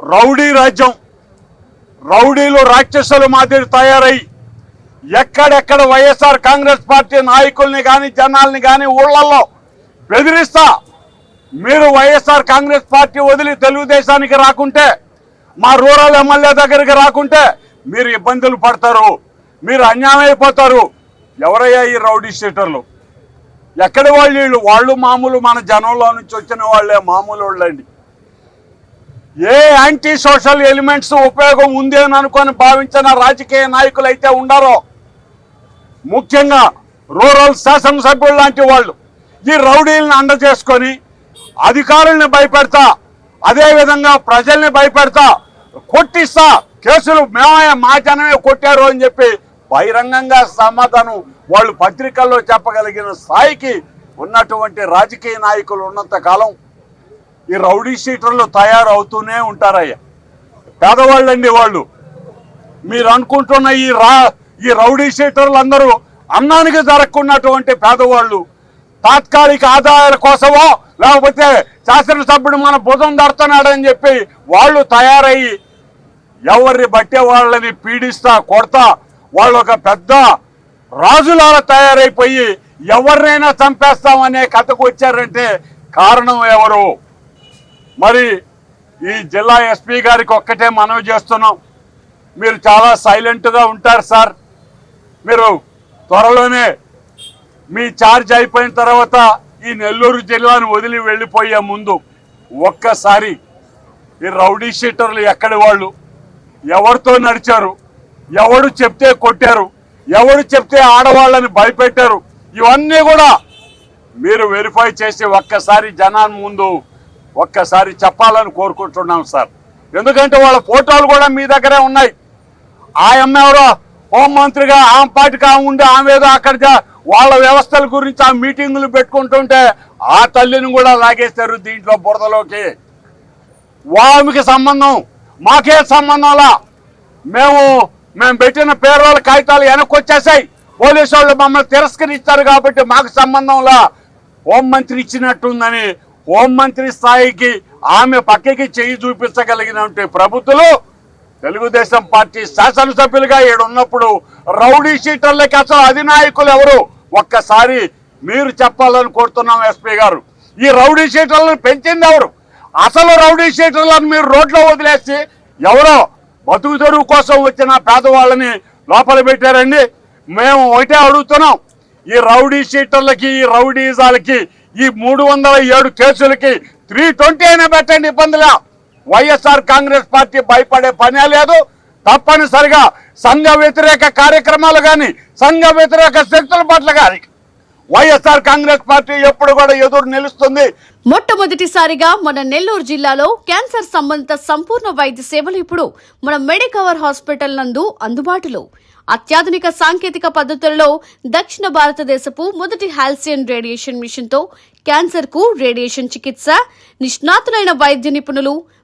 Rowdy రాజ్యం. రౌడీలు రాక్షసులు మాదిరి తయారై ఎక్కడెక్కడ వైఎస్ఆర్ కాంగ్రెస్ పార్టీ నాయకుల్ని కానీ జనాల్ని కానీ ఊళ్ళల్లో బెదిరిస్తా. మీరు వైఎస్ఆర్ కాంగ్రెస్ పార్టీ వదిలి తెలుగుదేశానికి రాకుంటే మా రూరల్ ఎమ్మెల్యే దగ్గరికి రాకుంటే మీరు ఇబ్బందులు పడతారు. మీరు అన్యాయం అయిపోతారు. ఎవరయ్యా ఈ రౌడీ షీటర్లు? ఎక్కడి వాళ్ళు వీళ్ళు? వాళ్ళు మామూలు మన జనంలో నుంచి వచ్చిన వాళ్ళే మామూలు వాళ్ళండి. ఏ యాంటీ సోషల్ ఎలిమెంట్స్ ఉపయోగం ఉంది అని అనుకొని భావించిన రాజకీయ నాయకులు అయితే ఉండారో? ముఖ్యంగా రూరల్ శాసనసభ్యులు లాంటి వాళ్ళు. ఈ రౌడీలను అండ చేసుకొని అధికారుల్ని భయపెడతా అదేవిధంగా ప్రజల్ని భయపెడతా కొట్టిస్తా కేసులు మేమే మా జనమే కొట్టారు అని చెప్పి బహిరంగంగా సమాధానం వాళ్ళు పత్రికల్లో చెప్పగలిగిన స్థాయికి ఉన్నటువంటి రాజకీయ నాయకులు ఉన్నంత కాలం ఈ రౌడీ షీటర్లు తయారవుతూనే ఉంటారయ్యా. పేదవాళ్ళండి వాళ్ళు. మీరు అనుకుంటున్న ఈ రా ఈ రౌడీ షీటర్లు అందరూ అన్నానికి జరగకున్నటువంటి పేదవాళ్ళు తాత్కాలిక ఆదాయాల కోసమో లేకపోతే శాసనసభ్యుడు మన భుజం దడుతున్నాడని చెప్పి వాళ్ళు తయారయ్యి ఎవరిని బట్టే వాళ్ళని పీడిస్తా కొడతా వాళ్ళు ఒక పెద్ద రాజులారా తయారైపోయి ఎవరినైనా చంపేస్తామనే కథకు వచ్చారంటే కారణం ఎవరు? మరి ఈ జిల్లా ఎస్పీ గారికి ఒక్కటే మనవి చేస్తున్నాం. మీరు చాలా సైలెంట్గా ఉంటారు సార్ మీరు త్వరలోనే మీ ఛార్జ్ అయిపోయిన తర్వాత ఈ నెల్లూరు జిల్లాను వదిలి వెళ్ళిపోయే ముందు ఒక్కసారి ఈ రౌడీ షీటర్లు ఎక్కడి వాళ్ళు? ఎవరితో నడిచారు? ఎవడు చెప్తే కొట్టారు? ఎవడు చెప్తే ఆడవాళ్ళని భయపెట్టారు? ఇవన్నీ కూడా మీరు వెరిఫై చేసి ఒక్కసారి జనాన్ని ముందు ఒక్కసారి చెప్పాలని కోరుకుంటున్నాం సార్. ఎందుకంటే వాళ్ళ ఫోటోలు కూడా మీ దగ్గరే ఉన్నాయి. ఆ ఎవరో హోంమంత్రిగా ఆమె పార్టీకి ఆమె ఉండి ఆమె ఏదో అక్కడ వాళ్ళ వ్యవస్థల గురించి ఆ మీటింగులు పెట్టుకుంటుంటే ఆ తల్లిని కూడా లాగేస్తారు దీంట్లో బురదలోకి. వామికి సంబంధం మాకే సంబంధంలా మేము మేము పెట్టిన పేర్వాళ్ళ కాగితాలు వెనక్కి వచ్చేసాయి పోలీసు వాళ్ళు మమ్మల్ని తిరస్కరిస్తారు కాబట్టి మాకు సంబంధంలా హోంమంత్రి ఇచ్చినట్టుందని హోంమంత్రి స్థాయికి ఆమె పక్కకి చేయి చూపించగలిగినటువంటి ప్రభుత్వాలు తెలుగుదేశం పార్టీ శాసనసభ్యులుగా ఏడున్నప్పుడు రౌడీ షీటర్లకి అసలు అధినాయకులు ఎవరు? ఒక్కసారి మీరు చెప్పాలని కోరుతున్నాం ఎస్పీ గారు. ఈ రౌడీ షీటర్లను పెంచింది ఎవరు? అసలు రౌడీ షీటర్లను మీరు రోడ్లో వదిలేసి ఎవరో బతుకు తెరువు కోసం వచ్చిన పేదవాళ్ళని లోపల పెట్టారండి. మేము ఒకటే అడుగుతున్నాం. ఈ రౌడీ షీటర్లకి ఈ రౌడీజాలకి ఈ మూడు వందల ఏడు కేసులకి త్రీ ట్వంటీ అయినా పెట్టండి ఇబ్బందిలా. వైఎస్ఆర్ కాంగ్రెస్ పార్టీ భయపడే పనే లేదు. తప్పనిసరిగా సంఘ వ్యతిరేక కార్యక్రమాలు కానీ సంఘ వ్యతిరేక శక్తుల పట్ల కానీ వైఎస్ఆర్ కాంగ్రెస్ పార్టీ ఎప్పుడు కూడా ఎదురు నిలుస్తుంది. మొట్టమొదటిసారిగా మన నెల్లూరు జిల్లాలో క్యాన్సర్ సంబంధిత సంపూర్ణ వైద్య సేవలు ఇప్పుడు మన మెడికవర్ హాస్పిటల్ నందు అందుబాటులో. అత్యాధునిక సాంకేతిక పద్ధతులలో దక్షిణ భారతదేశపు మొదటి హాల్సియన్ రేడియేషన్ మిషన్తో క్యాన్సర్కు రేడియేషన్ చికిత్స నిష్ణాతులైన వైద్య నిపుణులు